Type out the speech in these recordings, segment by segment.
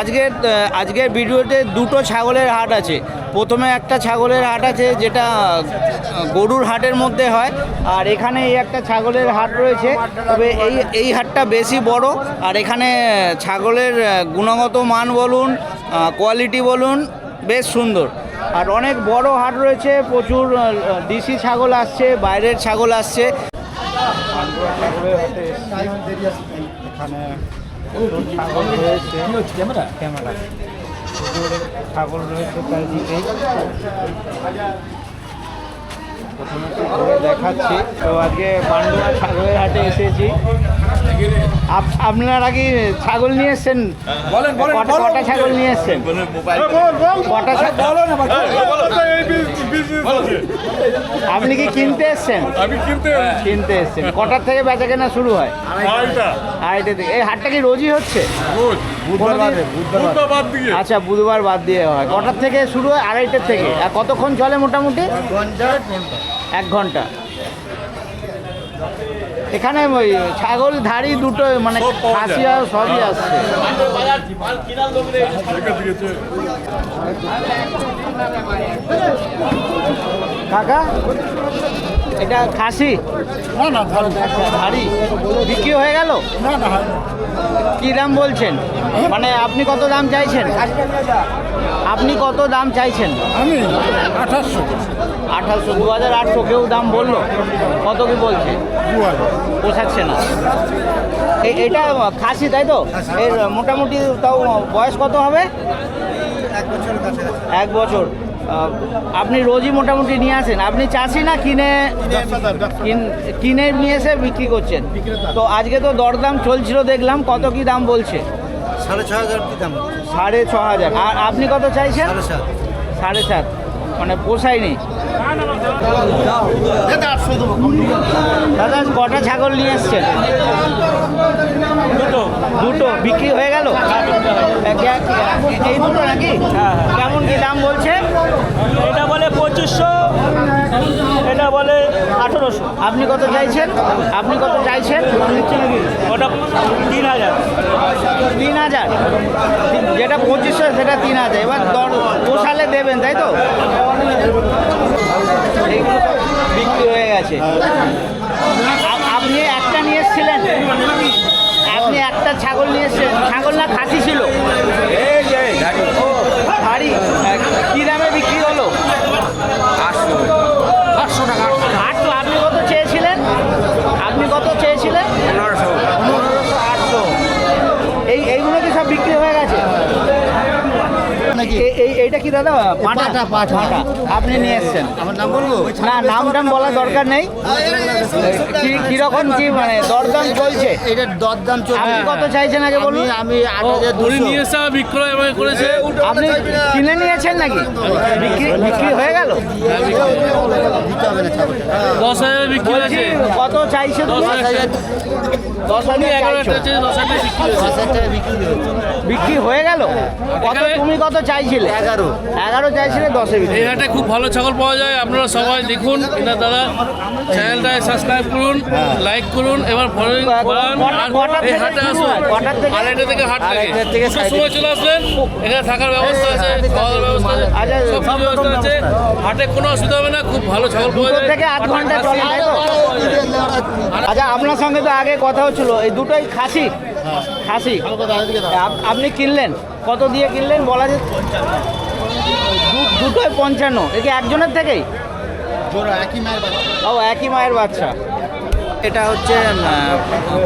আজকের আজকের ভিডিওতে দুটো ছাগলের হাট আছে। প্রথমে একটা ছাগলের হাট আছে যেটা গরুর হাটের মধ্যে হয়। আর এখানে এই একটা ছাগলের হাট রয়েছে। তবে এই এই হাটটা বেশি বড়। আর এখানে ছাগলের গুণগত মান বলুন কোয়ালিটি বলুন, বেশ সুন্দর। আর অনেক বড় হাট রয়েছে। প্রচুর ডিসি ছাগল আসছে, বাইরের ছাগল আসছে। এখানে ছাগল রয়েছে ক্যামেরা ক্যামেরা ছাগল রয়েছে চারিদিকে প্রথমে দেখাচ্ছি। তো আজকে বান্ডুয়া ছাগলের হাটে এসেছি। আপনারা কি ছাগল নিয়ে এসছেন? বলেন, বলেন, কটা কটা ছাগল নিয়ে এসছেন? কটা ছাগল? আপনি কি কিনতে এসছেন? কিনতে এসছেন। কটার থেকে বেচা কেনা শুরু হয়? আড়াইটা। আড়াইটে থেকে। এই হাটটা কি রোজই হচ্ছে? বুধবার বাদে, বুধবার বাদ। দিয়ে? আচ্ছা বুধবার বাদ দিয়ে হয়। কটার থেকে শুরু হয়? আড়াইটার থেকে। আর কতক্ষণ চলে মোটামুটি? এক ঘণ্টা। এখানে ওই ছাগল ধাড়ি দুটো মানে খাসি। আর সবই আসছে। কাকা? এটা খাসি? না না বিক্রি হয়ে গেল? না না কি দাম বলছেন? মানে আপনি কত দাম চাইছেন? আপনি কত দাম চাইছেন? আমি আঠাশশো। আঠাশশো দু হাজার আটশো কেউ দাম বলল? কত কি বলছে? পোষাচ্ছে না। এটা খাসি তাই তো? এর মোটামুটি তাও বয়স কত হবে? এক বছর। আহ, আপনি রোজই মোটামুটি নিয়ে আসেন। আপনি চাষি না কিনে কিনে নিয়ে এসে বিক্রি করছেন? তো আজকে তো দরদাম চলছিল দেখলাম কত কি দাম বলছে? সাড়ে ছ হাজার কি দাম সাড়ে ছ হাজার। আর আপনি কত চাইছেন? সাড়ে সাত। সাড়ে সাত। মানে পোষায়নি দাদা কটা ছাগল নিয়ে এসছেন? দুটো। দুটো। বিক্রি হয়ে গেল? এই দুটো নাকি কেমন কি দাম বলছে এটা বলে পঁচিশশো এটা বলে আঠেরোশো আপনি কত চাইছেন আপনি কত চাইছেন ওটা তিন হাজার তিন হাজার যেটা পঁচিশশো সেটা তিন হাজার এবার দর পোষালে দেবেন তাই তো বিক্রি হয়ে গেছে আপনি একটা নিয়ে এসেছিলেন আপনি একটা ছাগল নিয়ে ছাগল না, খাসি ছিল। হাড়ি কী দামে বিক্রি হলো? আটশো টাকা আটশো আপনি কত চেয়েছিলেন আপনি কত চেয়েছিলেন পনেরোশো পনেরোশো আটশো এই এইগুলো কি সব বিক্রি হয়ে গেছে এই এইটা কি দাদা? পাঁঠা, পাঁঠা। আপনি নিয়ে এসছেন। আমার নাম বলব? না নাম টাম বলার দরকার নেই। কীরকম কি মানে দরদাম চলছে? এটার দরদাম চলছে। আপনি কত চাইছেন আগে বলুন? আমি আট হাজার দুশো। নিয়ে এসে বিক্রয় করেছে। আপনি কিনে নিয়েছেন নাকি? বিক্রি বিক্রি হয়ে গেল? দশ হাজার বিক্রি হয়েছে। কত চাইছে দশ হাজার। দশ বিক্রি হয়ে গেল? কত তুমি কত চাইছিলে? এগারো। এগারো চাইছিলে দশে বিক্রি এই হাটে খুব ভালো ছাগল পাওয়া যায়। আপনারা সবাই দেখুন এনার দাদা। চ্যানেলটায় সাবস্ক্রাইব করুন লাইক করুন এবার ফলোইং করান এই থেকে হাটে আসুন। থেকে? আড়াইটা থেকে হাট থেকে। সময় চলে আসলেন এখানে থাকার ব্যবস্থা আছে খাওয়ার ব্যবস্থা আছে আচ্ছা, সব ব্যবস্থা আছে। হাটে কোনো অসুবিধা হবে না খুব ভালো ছাগল পাওয়া যায়। থেকে আধ ঘণ্টা চলে আচ্ছা আপনার সঙ্গে তো আগে কথা হচ্ছিল এই দুটোই খাসি। খাসি। আপনি কিনলেন? কত দিয়ে কিনলেন? বলা যে দু- দুটোই পঞ্চান্ন। এ কি একজনের থেকেই? একই মায়ের বাচ্চা। ও একই মায়ের বাচ্চা। এটা হচ্ছে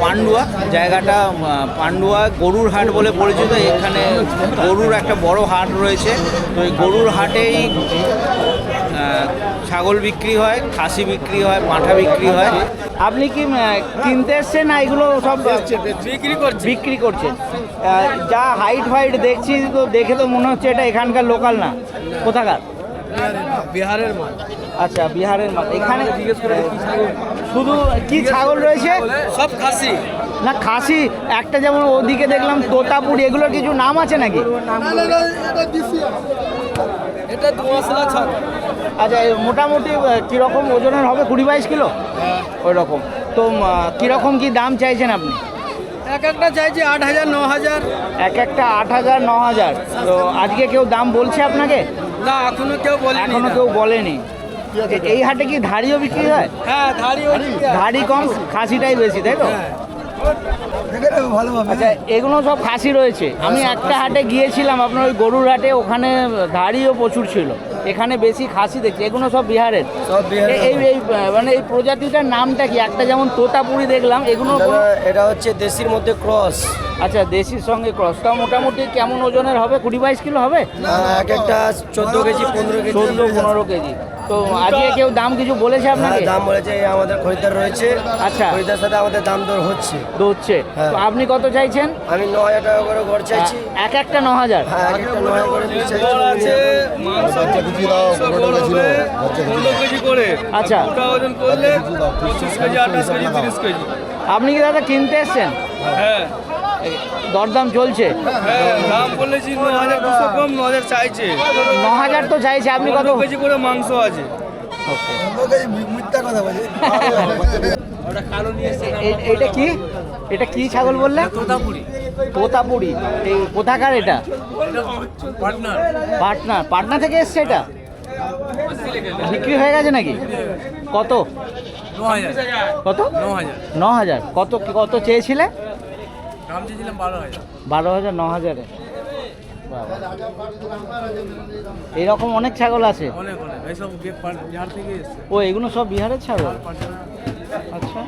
পান্ডুয়া। জায়গাটা পান্ডুয়া গরুর হাট বলে পরিচিত। এখানে গরুর একটা বড় হাট রয়েছে। তো এই গরুর হাটেই ছাগল বিক্রি হয় খাসি বিক্রি হয় পাঁঠা বিক্রি হয়। আপনি কি কিনতে এসছেন না এগুলো সব বিক্রি করছেন বিক্রি করছেন? যা হাইট ফাইট দেখছি তো দেখে তো মনে হচ্ছে এটা এখানকার লোকাল না। কোথাকার? বিহারের মাল। আচ্ছা বিহারের মাল। এখানে শুধু কি ছাগল রয়েছে? সব খাসি। না খাসি একটা যেমন ওদিকে দেখলাম তোতাপুর এগুলোর কিছু নাম আছে নাকি? এটা দু মশলা ছাড় আচ্ছা মোটামুটি কীরকম ওজনের হবে কুড়ি বাইশ কিলো? ওই রকম তো কীরকম কি দাম চাইছেন আপনি? এক একটা চাইছি আট হাজার ন হাজার। এক একটা আট হাজার ন হাজার। তো আজকে কেউ দাম বলছে আপনাকে? না এখনও কেউ বলেনি এখনও কেউ বলেনি। এই হাটে কি ধাড়িও বিক্রি হয়? হ্যাঁ ধাড়ি ধাড়ি কম খাসিটাই বেশি তাই তো? আচ্ছা এগুলো সব খাসি রয়েছে। আমি একটা হাটে গিয়েছিলাম আপনার ওই গরুর হাটে ওখানে ধাড়িও প্রচুর ছিল। এখানে বেশি খাসি দেখছি এগুলো সব বিহারের। এই এই মানে এই প্রজাতিটার নামটা কি? একটা যেমন তোতাপুরি দেখলাম এগুলো এটা হচ্ছে দেশির মধ্যে ক্রস। আচ্ছা দেশির সঙ্গে ক্রসটা মোটামুটি কেমন ওজনের হবে? কুড়ি বাইশ কিলো হবে? এক একটা চোদ্দ কেজি পনেরো কেজি। চোদ্দ পনেরো কেজি। তো আজকে কেউ দাম কিছু বলেছে হ্যাঁ আপনাকে? দাম বলেছে আমাদের খরিদ্দার রয়েছে। আচ্ছা। খরিদ্দার সাথে আমাদের দাম দর হচ্ছে। দৌড়ছে। হ্যাঁ। তো আপনি কত চাইছেন? আমি ন হাজার টাকা করে ঘর চাইছি। এক একটা ন হাজার? হ্যাঁ আচ্ছা। আপনি কি দাদা কিনতে এসছেন? হ্যাঁ। দরদাম চলছে। হ্যাঁ দাম বলেছি ন হাজার দুশো কম ন হাজার চাইছে। ন হাজার তো চাইছে আপনি কত? কেজি করে মাংস আছে। এটা কি? এটা কি ছাগল বললে? তোতাপুরি। তোতাপুরি। এই কোথাকার এটা? পাটনা পাটনা থেকে এসছে এটা? বিক্রি হয়ে গেছে নাকি? কত? কত? ন হাজার। ন হাজার। কত কত চেয়েছিলে? দাম চেয়েছিলাম বারো হাজার বারো হাজার ন হাজারে বাবা। এইরকম অনেক ছাগল আছে অনেক অনেক এইসব বিহার থেকে এসছে ও এগুলো সব বিহারের ছাগল अच्छा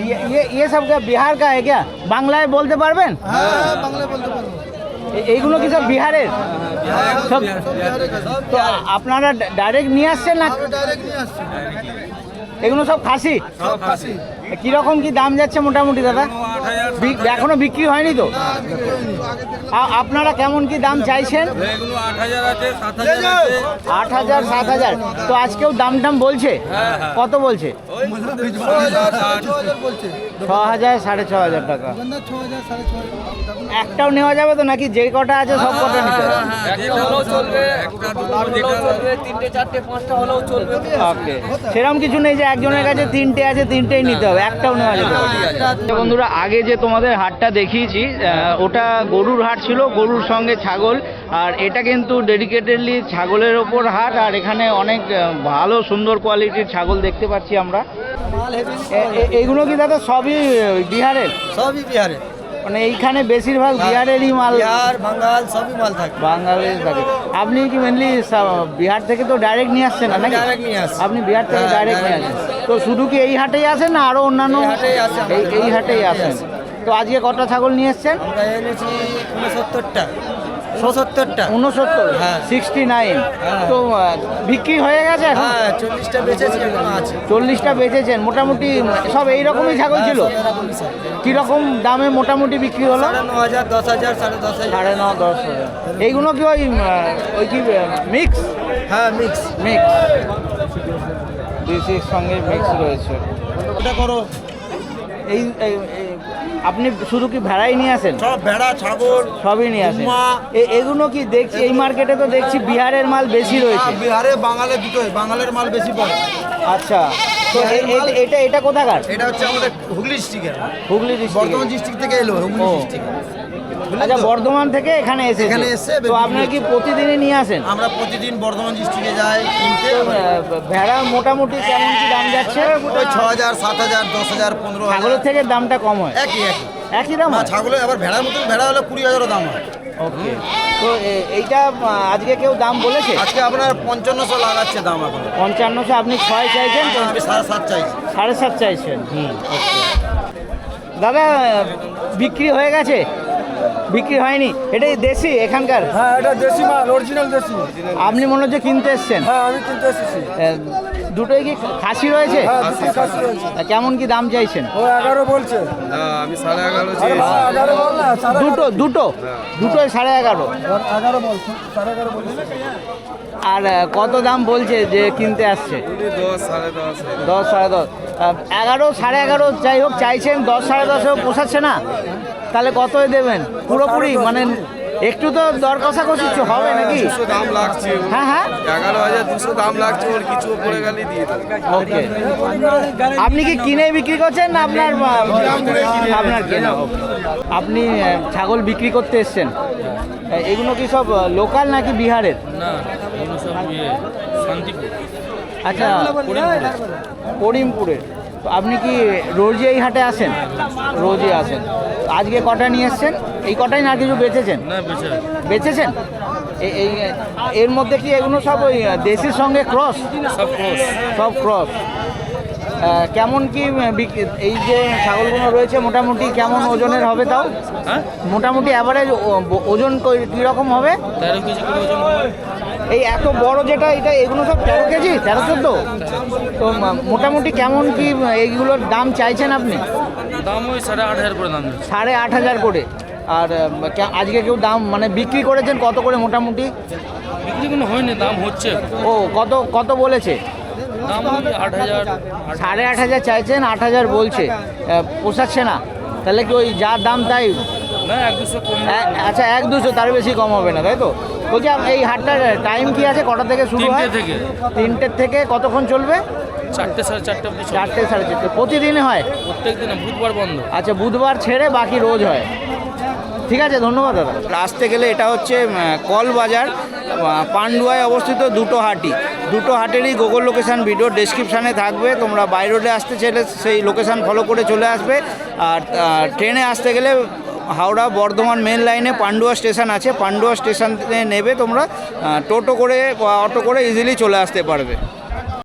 ये ये ये सब क्या बिहार का है क्या বাংলায় বলতে পারবেন হ্যাঁ বাংলা বলতে পারবো এ- এইগুলো কি সব বিহারের সব তো আপনারা ডাইরেক্ট নিয়ে আসছেন না ডাইরেক্ট নিয়ে আসছি এগুলো সব খাসি সব খাসি কীরকম কি দাম যাচ্ছে মোটামুটি দাদা? এখনও বিক্রি হয়নি তো আপনারা কেমন কি দাম চাইছেন আট হাজার সাত হাজার তো আজকেও দাম টাম বলছে কত বলছে ছ হাজার সাড়ে ছ হাজার টাকা একটাও নেওয়া যাবে তো নাকি যে কটা আছে সব কটা নিতে হবে একটা হলেও চলবে একটা দুটো যেটা চলবে তিনটে চারটে পাঁচটা হলেও চলবে ওকে সেরকম কিছু নেই যে একজনের কাছে তিনটে আছে তিনটেই নিতে হবে একটাও নেওয়া যাবে আচ্ছা বন্ধুরা আগে যে তোমাদের হাটটা দেখিয়েছি। ওটা গরুর হাট ছিল গরুর সঙ্গে ছাগল। আর এটা কিন্তু ডেডিকেটেডলি ছাগলের ওপর হাট আর এখানে অনেক ভালো সুন্দর কোয়ালিটির ছাগল দেখতে পাচ্ছি আমরা। এইগুলো কি দাদা সবই বিহারের? সবই বিহারের। মানে এইখানে বেশিরভাগ বিহারেরই মাল। বিহার বাঙ্গাল সবই মাল থাকে। বাংলাদেশ থাকে। আপনি কি মেনলি বিহার থেকে তো ডাইরেক্ট নিয়ে আসছেন না direct নিয়ে আসি। আপনি বিহার থেকে হ্যাঁ, ডাইরেক্ট নিয়ে direct আসেন তো শুধু কি এই হাটেই আসেন না আরও অন্যান্য এই হাটেই আসেন? তো আজকে কটা ছাগল নিয়ে এসছেন? আমরা এনেছি উনসত্তরটা উনসত্তরটা উনসত্তর হ্যাঁ। সিক্সটি নাইন হ্যাঁ। তো বিক্রি হয়ে গেছে হ্যাঁ চল্লিশটা বেঁচেছি এখনও আছে। চল্লিশটা বেচেছেন। মোটামুটি সব ছাগল ছিল? হ্যাঁ, সব। কীরকম দামে মোটামুটি বিক্রি হলো? ন হাজার দশ হাজার সাড়ে দশ হাজার। সাড়ে ন দশ হাজার। এইগুলো কি ওই ওই কি মিক্স হ্যাঁ মিক্স মিক্স দেশির সঙ্গে মিক্স রয়েছে। ওটা করো। এই- আপনি শুধু কি ভেড়াই নিয়ে আসেন? সব ভেড়া ছাগল সবই নিয়ে আসেন। এগুলো কি দেখছি? এই মার্কেটে তো দেখছি বিহারের মাল বেশি রয়েছে। বিহারে বাঙালি দুটোই বাঙালের মাল বেশি পড়ে। আচ্ছা। তো এটা এটা কোথাকার? এটা হচ্ছে আমাদের হুগলি ডিস্ট্রিক্টের হুগলি ডিস্ট্রিক্ট ডিস্ট্রিক্ট থেকে এলো হুগলি ডিস্ট্রিক্ট আচ্ছা বর্ধমান থেকে এখানে এসে এখানে এসে তো আপনার কি প্রতিদিনই নিয়ে আসেন? আমরা প্রতিদিন বর্ধমান ডিস্ট্রিক্টে যাই কিনতে। ভেড়া মোটামুটি কেমন কি দাম যাচ্ছে? ওই ছ হাজার সাত হাজার দশ হাজার পনেরো হাজার। ছাগলের থেকে দামটা কম হয়? একই একই। একই দাম না ছাগলের আবার ভেড়ার মতন ভেড়া হলে কুড়ি হাজারও দাম হয়। ওকে। তো এইটা আজকে কেউ দাম বলেছে? আজকে আপনার পঞ্চান্নশো লাগাচ্ছে দাম এখন। পঞ্চান্নশো আপনি ছয় চাইছেন তো আমি সাড়ে সাত চাইছি। সাড়ে সাত চাইছেন হুম দাদা বিক্রি হয়ে গেছে? বিক্রি হয়নি? এটাই দেশি এখানকার? হ্যাঁ এটা দেশি মাল অরিজিনাল দেশি। আপনি মনে হচ্ছে কিনতে এসছেন? হ্যাঁ আমি কিনতে এসেছি। দুটোই কি খাসি রয়েছে? হ্যাঁ দুটো কেমন কি দাম চাইছেন? ও এগারো বলছে। আমি সাড়ে এগারো আরে এগারো বল না দুটো দুটো? দুটোই সাড়ে এগারো? এগারো বল সাড়ে এগারো বলছে আর কত দাম বলছে যে কিনতে আসছে? দশ সাড়ে দশ। দশ দশ। এগারো সাড়ে এগারো যাই হোক চাইছেন দশ সাড়ে দশেও পোষাচ্ছে না? তাহলে কতই দেবেন? পুরোপুরি? মানে একটু তো দর কষাকষি কিছু হবে নাকি? দুশো দাম লাগছে। হ্যাঁ হ্যাঁ। এগারো হাজার দুশো দাম লাগছে ওর কিছু পড়ে গেলে দিয়ে দেবো। ওকে। আপনি কি কিনে বিক্রি করছেন না আপনার আপনার কেনা? আপনি ছাগল বিক্রি করতে এসছেন। এগুলো কি সব লোকাল নাকি বিহারের? না ইয়ে শান্তিপুর। আচ্ছা করিমপুরের। তো আপনি কি রোজই এই হাটে আসেন? রোজই আসেন। আজকে কটা নিয়ে এসছেন? এই কটাই না কিছু বেচেছেন? বেচেছেন? এই এর মধ্যে কি এগুলো সব ওই দেশির সঙ্গে ক্রস? সব ক্রস। সব ক্রস। কেমন কি এই যে ছাগলগুলো রয়েছে মোটামুটি কেমন ওজনের হবে তাও? হ্যাঁ? মোটামুটি অ্যাভারেজ ওজন হবে? তেরো কেজি ওজন হবে। এই এত বড় যেটা এটা এগুলো সব তেরো কেজি? তেরো চোদ্দ? তো মোটামুটি কেমন কি এইগুলোর দাম চাইছেন আপনি? দাম ওই সাড়ে আট হাজার করে দাম সাড়ে আট হাজার করে। আর আজকে কেউ দাম মানে বিক্রি করেছেন কত করে মোটামুটি? বিক্রি কোনো হয়নি দাম হচ্ছে। ও কত কত বলেছে? সাড়ে আট হাজার চাইছেন আট হাজার বলছে। পোষাচ্ছে না। তাহলে কি ওই যা দাম তাই? আচ্ছা এক দুশো তার বেশি কম হবে না তাই তো? বলছি এই হাটটার টাইম কি আছে? কটা থেকে শুরু হয়? তিনটে থেকে। তিনটের থেকে কতক্ষণ চলবে? চারটে সাড়ে চারটে অবধি চারটে সাড়ে চারটে। প্রতিদিনই হয়? প্রত্যেক দিনে বুধবার বন্ধ। আচ্ছা বুধবার ছেড়ে বাকি রোজ হয়। ঠিক আছে ধন্যবাদ দাদা। আসতে গেলে এটা হচ্ছে কল বাজার পান্ডুয়ায় অবস্থিত দুটো হাটি দুটো হাটেরই গুগল লোকেশান ভিডিও ডেসক্রিপশানে থাকবে। তোমরা বাই রোডে আসতে চাইলে সেই লোকেশান ফলো করে চলে আসবে। আর ট্রেনে আসতে গেলে হাওড়া বর্ধমান মেন লাইনে পান্ডুয়া স্টেশন আছে, পান্ডুয়া স্টেশনে নেবে তোমরা টোটো করে বা অটো করে ইজিলি চলে আসতে পারবে।